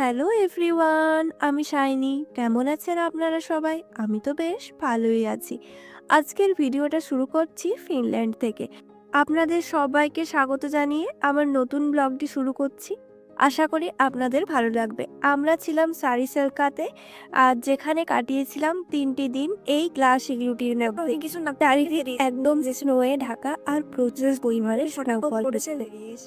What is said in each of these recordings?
Hello everyone আমি shiny. কেমন আছেন আপনারা সবাই? আমি তো বেশ ভালোই আছি। আজকের ভিডিওটা শুরু করছি ফিনল্যান্ড থেকে। আপনাদের সবাইকে স্বাগত জানিয়ে আমার নতুন ব্লগটি শুরু করছি। আশা করি আপনাদের ভালো লাগবে। আমরা ছিলাম সারিসেলকাতে আর যেখানে কাটিয়েছিলাম তিনটি দিন এই গ্লাস ইগলুটির কিছু একদম স্নোয়ে ঢাকা আর প্রচুর পরিমাণে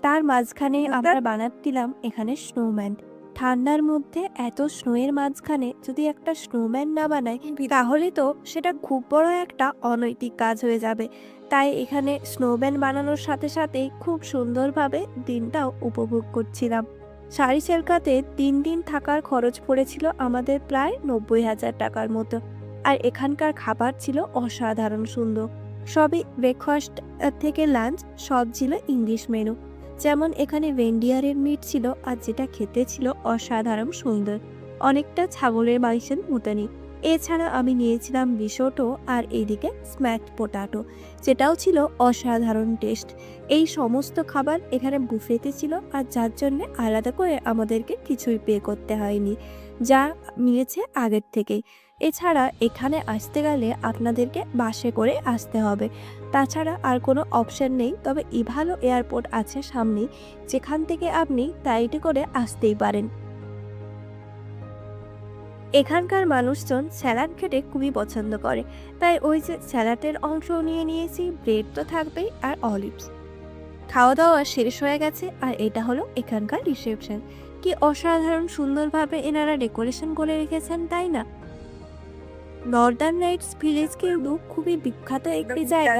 তার মাঝখানে আমরা বানাচ্ছিলাম এখানে স্নোম্যান ঠান্ডার মধ্যে এত স্নোয়ের মাঝখানে যদি একটা স্নোম্যান না বানায় তাহলে তো সেটা খুব বড় একটা অনৈতিক কাজ হয়ে যাবে। তাই এখানে স্নোম্যান বানানোর সাথে সাথে খুব সুন্দরভাবে দিনটাও উপভোগ করছিলাম। শাড়ি সেলকাতে তিন দিন থাকার খরচ পড়েছিল আমাদের প্রায় নব্বই হাজার টাকার মতো। আর এখানকার খাবার ছিল অসাধারণ সুন্দর। সবই ব্রেকফাস্ট থেকে লাঞ্চ সব ছিল ইংলিশ মেনু যেমন এখানে ভেন্ডিয়ারের মিট ছিল আর যেটা খেতে ছিল অসাধারণ সুন্দর। অনেকটা ছাগলের মাংসের মতনই এছাড়া আমি নিয়েছিলাম রিসোটো আর এইদিকে স্ম্যাকড পোটাটো যেটাও ছিল অসাধারণ টেস্ট এই সমস্ত খাবার এখানে বুফেতে ছিল আর যার জন্য আলাদা করে আমাদেরকে কিছুই পে করতে হয়নি, যা নিয়েছে আগের থেকেই। এছাড়া এখানে আসতে গেলে আপনাদেরকে বাসে করে আসতে হবে। তাছাড়া আর কোনো অপশন নেই, তবে ইভালো এয়ারপোর্ট আছে সামনেই, যেখান থেকে আপনি ফ্লাইটে করে আসতেই পারেন। এখানকার মানুষজন স্যালাড খেতে খুবই পছন্দ করে। তাই ওই যে স্যালাডের অংশ নিয়ে নিয়েছি ব্রেড তো থাকবেই আর অলিভস। খাওয়া দাওয়া শেষ হয়ে গেছে আর এটা হলো এখানকার রিসেপশন। কি অসাধারণ সুন্দরভাবে এনারা ডেকোরেশন করে রেখেছেন তাই না? নর্দার্ন লাইটস ভিলেজ কিন্তু খুবই বিখ্যাত একটি জায়গা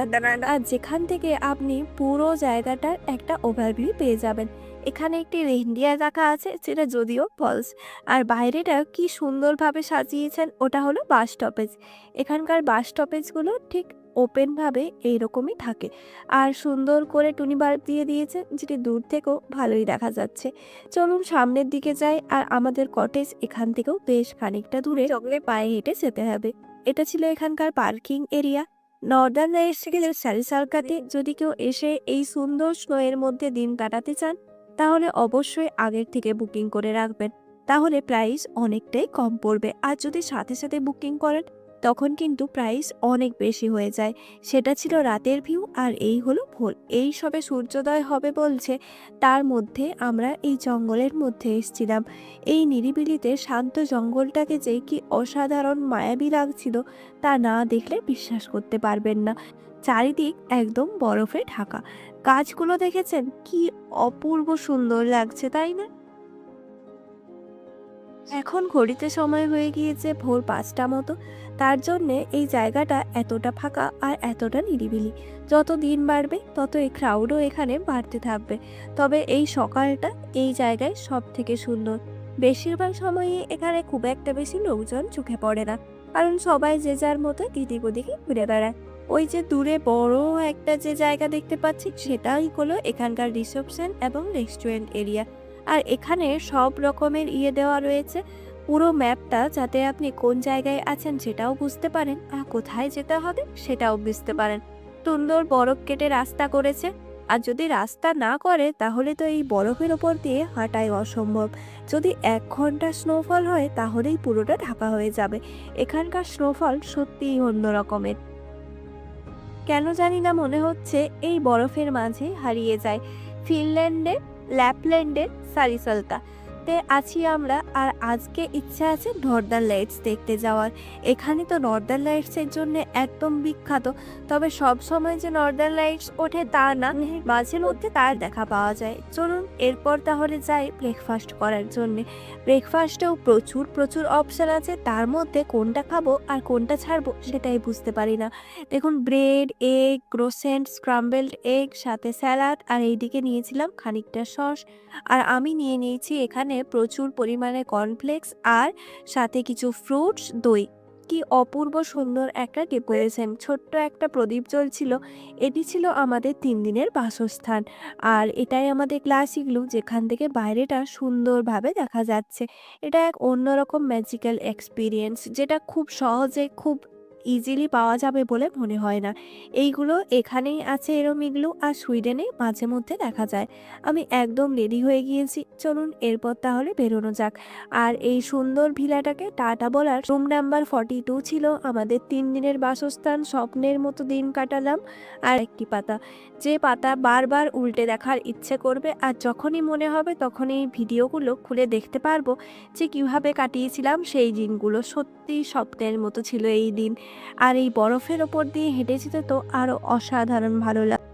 আর যেখান থেকে আপনি পুরো জায়গাটার একটা ওভারভিউ পেয়ে যাবেন। এখানে একটি রেন্ডিয়ার রাখা আছে যেটা যদিও ফলস। আর বাইরেটা কি সুন্দরভাবে সাজিয়েছেন, ওটা হলো বাস স্টপেজ। এখানকার বাস স্টপেজগুলো ঠিক ওপেনভাবে এইরকমই থাকে। আর সুন্দর করে টুনি বাল্ব দিয়ে দিয়েছে যেটি দূর থেকেও ভালোই দেখা যাচ্ছে। চলুন সামনের দিকে যাই, আর আমাদের কটেজ এখান থেকেও বেশ খানিকটা দূরে চকলে পায়ে হেঁটে যেতে হবে। এটা ছিল এখানকার পার্কিং এরিয়া। নর্দার্ন লাইটস থেকে স্যারিসালকাতে যদি কেউ এসে এই সুন্দর স্নোয়ের মধ্যে দিন কাটাতে চান তাহলে অবশ্যই আগের থেকে বুকিং করে রাখবেন। তাহলে প্রাইস অনেকটাই কম পড়বে। আর যদি সাথে সাথে বুকিং করেন, তখন কিন্তু প্রাইস অনেক বেশি হয়ে যায়। সেটা ছিল রাতের ভিউ আর এই হলো ভোর। এই সবে সূর্যোদয় হবে বলছে, তার মধ্যে আমরা এই জঙ্গলের মধ্যে এসেছিলাম। এই নিরিবিলিতে শান্ত জঙ্গলটাকে যে কি অসাধারণ মায়াবী লাগছিল, তা না দেখলে বিশ্বাস করতে পারবেন না। চারিদিক একদম বরফে ঢাকা। গাছগুলো দেখেছেন? কি অপূর্ব সুন্দর লাগছে, তাই না? এখন ঘড়িতে সময় হয়ে গিয়েছে ভোর পাঁচটা মতো। তার জন্যে এই জায়গাটা এতটা ফাঁকা আর এতটা নিরিবিলি। যত দিন বাড়বে, তত এই ক্রাউডও এখানে বাড়তে থাকবে। তবে এই সকালটা এই জায়গায় সব থেকে সুন্দর। বেশিরভাগ সময়ই এখানে খুব একটা বেশি লোকজন চোখে পড়ে না। কারণ সবাই যে যার মতো দিদিক ঘুরে বেড়ায়। ওই যে দূরে বড় একটা যে জায়গা দেখতে পাচ্ছি, সেটাই হলো এখানকার রিসেপশন এবং রেস্টুরেন্ট এরিয়া। আর এখানে সব রকমের ইয়ে দেওয়া রয়েছে। পুরো ম্যাপটা যাতে আপনি কোন জায়গায় আছেন সেটাও বুঝতে পারেন, আর কোথায় যেতে হবে সেটাও বুঝতে পারেন। সুন্দর বরফ কেটে রাস্তা করেছে। আর যদি রাস্তা না করে, তাহলে তো এই বরফের ওপর দিয়ে হাঁটাই অসম্ভব। যদি এক ঘণ্টা স্নোফল হয়, তাহলেই পুরোটা ঢাকা হয়ে যাবে। এখানকার স্নোফল সত্যিই অন্য রকমের। কেন জানি না মনে হচ্ছে এই বরফের মাঝে হারিয়ে যায় ফিনল্যান্ডের ল্যাপল্যান্ডের সারিসালকা তে আছি আমরা, আর আজকে ইচ্ছা আছে নর্দার্ন লাইটস দেখতে যাওয়ার। এখানে তো নর্দার্ন লাইটসের জন্য একদম বিখ্যাত, তবে সব সময় যে নর্দার্ন লাইটস ওঠে তা না, মাঝে মধ্যে তার দেখা পাওয়া যায়। চলুন, এরপর তাহলে যাই ব্রেকফাস্ট করার জন্য। ব্রেকফাস্টেও প্রচুর প্রচুর অপশান আছে, তার মধ্যে কোনটা খাব আর কোনটা ছাড়বো সেটাই বুঝতে পারি না। দেখুন bread egg croissant scrambled egg সাথে স্যালাড আর এইদিকে নিয়েছিলাম খানিকটা সস আর আমি নিয়ে নিয়েছি এখানে প্রচুর পরিমাণে কর্নফ্লেক্স আর সাথে কিছু ফ্রুটস দই। কি অপূর্ব সুন্দর একটা ডেকোরেশন ছোট্ট একটা প্রদীপ জ্বলছিল। এটি ছিল আমাদের তিন দিনের বাসস্থান। আর এটাই আমাদের ক্লাস ইগলু যেখান থেকে বাইরেটা সুন্দরভাবে দেখা যাচ্ছে। এটা এক অন্যরকম ম্যাজিক্যাল এক্সপিরিয়েন্স যেটা খুব সহজে, খুব ইজিলি পাওয়া যাবে বলে মনে হয় না। এইগুলো এখানেই আছে এরম ইগলু আর সুইডেনে মাঝে মধ্যে দেখা যায়। আমি একদম রেডি হয়ে গিয়েছি। চলুন এরপর তাহলে বেরোনো যাক। আর এই সুন্দর ভিলাটাকে টাটা বলার রুম নাম্বার ফর্টি টু ছিল আমাদের তিন দিনের বাসস্থান স্বপ্নের মতো দিন কাটালাম আর একটি পাতা। যে পাতা বারবার উল্টে দেখার ইচ্ছে করবে আর যখনই মনে হবে তখন এই ভিডিওগুলো খুলে দেখতে পারব যে কীভাবে কাটিয়েছিলাম সেই দিনগুলো। সত্যি স্বপ্নের মতো ছিল এই দিন। আর এই বরফের ওপর দিয়ে হেঁটে যেতে তো আরও অসাধারণ ভালো লাগে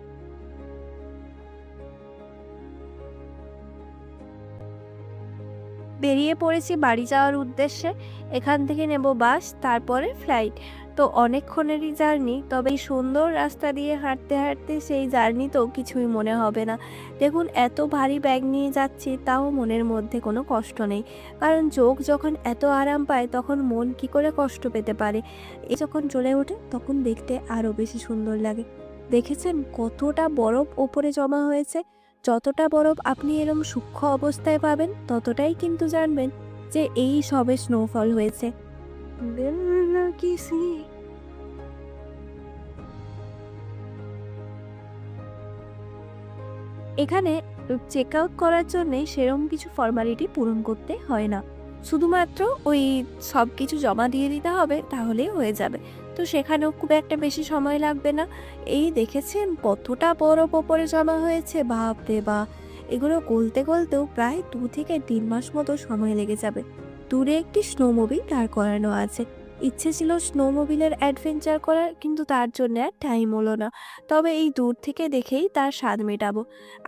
বেরিয়ে পড়েছি বাড়ি যাওয়ার উদ্দেশ্যে। এখান থেকে নেব বাস, তারপরে ফ্লাইট। তো অনেকক্ষণেরই জার্নি, তবে এই সুন্দর রাস্তা দিয়ে হাঁটতে হাঁটতে সেই জার্নিতেও কিছুই মনে হবে না। দেখুন, এত ভারী ব্যাগ নিয়ে যাচ্ছি, তাও মনের মধ্যে কোনো কষ্ট নেই। কারণ চোখ যখন এত আরাম পায়, তখন মন কি করে কষ্ট পেতে পারে? এ যখন চলে ওঠে, তখন দেখতে আরও বেশি সুন্দর লাগে। দেখেছেন কতটা বরফ ওপরে জমা হয়েছে? যতটা বরফ আপনি এরম সূক্ষ্ম অবস্থায় পাবেন, ততটাই কিন্তু জানবেন যে এই সবে স্নোফল হয়েছে। দিল না এখানে চেক আউট করার জন্য সেরকম কিছু ফর্মালিটি পূরণ করতে হয় না। শুধুমাত্র ওই সব কিছু জমা দিয়ে দিতে হবে, তাহলেই হয়ে যাবে। তো সেখানেও খুব একটা বেশি সময় লাগবে না। এই দেখেছেন কতটা বরফ ওপরে জমা হয়েছে, বাপরে বা। এগুলো গলতে গলতেও প্রায় দু থেকে তিন মাস মতো সময় লেগে যাবে। দূরে একটি স্নোমোবিল দাঁড় করানো আছে। ইচ্ছে ছিল স্নোমোবিলের অ্যাডভেঞ্চার করার, কিন্তু তার জন্য আর টাইম হলো না। তবে এই দূর থেকে দেখেই তার স্বাদ মেটাবো।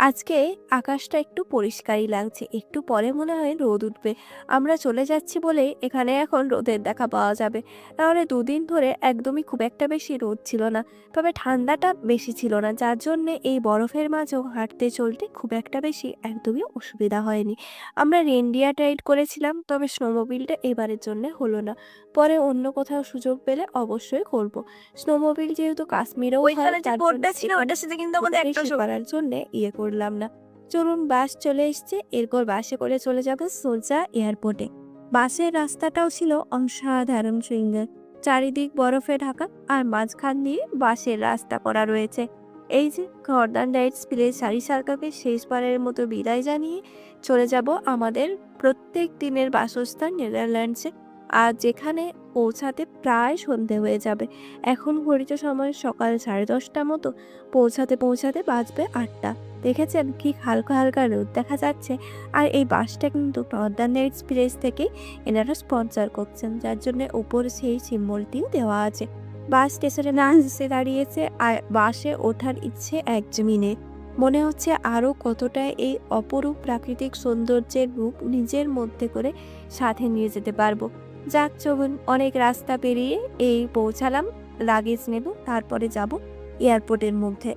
আজকে আকাশটা একটু পরিষ্কারই লাগছে, একটু পরে মনে হয় রোদ উঠবে। আমরা চলে যাচ্ছি বলে এখানে এখন রোদের দেখা পাওয়া যাবে। তাহলে দুদিন ধরে একদমই খুব একটা বেশি রোদ ছিল না, তবে ঠান্ডাটা বেশি ছিল না, যার জন্য এই বরফের মাঝেও হাঁটতে চলতে খুব একটা বেশি একদমই অসুবিধা হয়নি। আমরা রেনডিয়ার রাইড করেছিলাম, তবে স্নোমোবিলটা এবারের জন্য হলো না। পরে অন্য কোথাও সুযোগ পেলে অবশ্যই করব। স্নোমোবিল যেহেতু কাশ্মীরেও ওইখানে যে তার বোর্ডটা জন্য ছিল ওটার সাথে কিন্তু আমাদের একটা করার জন্য ইয়ে করলাম না। চলুন বাস চলে এসছে এরপর বাসে করে চলে যাবে সোজা এয়ারপোর্টে। বাসের রাস্তাটাও ছিল অসাধারণ সুন্দর। চারিদিক বরফে ঢাকা আর মাঝখান দিয়ে বাসের রাস্তা করা রয়েছে। এই যে গর্দান রাইডস প্লেস সারি সার্কাকে শেষবারের মতো বিদায় জানিয়ে চলে যাব আমাদের প্রত্যেক দিনের বাসস্থান নেদারল্যান্ডসে। আর যেখানে পৌঁছাতে প্রায় সন্ধে হয়ে যাবে। এখন ঘড়িত সময় সকাল সাড়ে দশটা মতো। পৌঁছাতে পৌঁছাতে বাজবে আটটা। দেখেছেন কি হালকা হালকা রোদ দেখা যাচ্ছে? আর এই বাসটা কিন্তু নর্দার্ন এক্সপ্রেস থেকে এনারা স্পন্সর করছেন, যার জন্য ওপর সেই সিম্বলটিও দেওয়া আছে। বাস স্টেশনে না এসে দাঁড়িয়েছে আর বাসে ওঠার ইচ্ছে একজমিনে মনে হচ্ছে আরও কতটা এই অপরূপ প্রাকৃতিক সৌন্দর্যের রূপ নিজের মধ্যে করে সাথে নিয়ে যেতে পারব। যাক, চলুন অনেক রাস্তা পেরিয়ে এই পৌঁছালাম। লাগেজ নেব, তারপরে যাব এয়ারপোর্টের মধ্যে।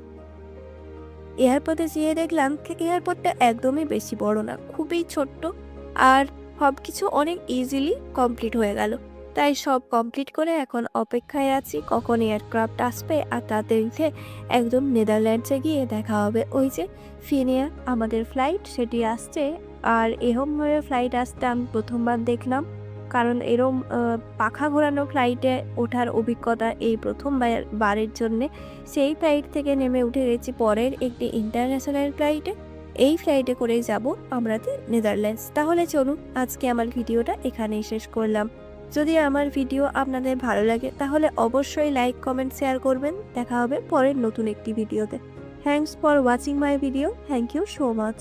এয়ারপোর্টে যেয়ে দেখলাম এয়ারপোর্টটা একদমই বেশি বড় না, খুবই ছোট্ট। আর সব কিছু অনেক ইজিলি কমপ্লিট হয়ে গেল। তাই সব কমপ্লিট করে এখন অপেক্ষায় আছি, কখন এয়ারক্রাফট আসবে আর তাতে উঠে একদম নেদারল্যান্ডসে গিয়ে দেখা হবে। ওই যে ফিনিয়া, আমাদের ফ্লাইট সেটি আসছে। আর এরমভাবে ফ্লাইট আসতে আমি প্রথমবার দেখলাম। কারণ এরম পাখা ঘোরানো ফ্লাইটে ওঠার অভিজ্ঞতা এই প্রথমবার বারের জন্যে। সেই ফ্লাইট থেকে নেমে উঠে গেছি পরের একটি ইন্টারন্যাশনাল ফ্লাইটে এই ফ্লাইটে করেই যাব আমরা নেদারল্যান্ডস তাহলে চলুন, আজকে আমার ভিডিওটা এখানেই শেষ করলাম। যদি আমার ভিডিও আপনাদের ভালো লাগে, তাহলে অবশ্যই লাইক কমেন্ট শেয়ার করবেন। দেখা হবে পরের নতুন একটি ভিডিওতে। Thanks for watching my video thank you so much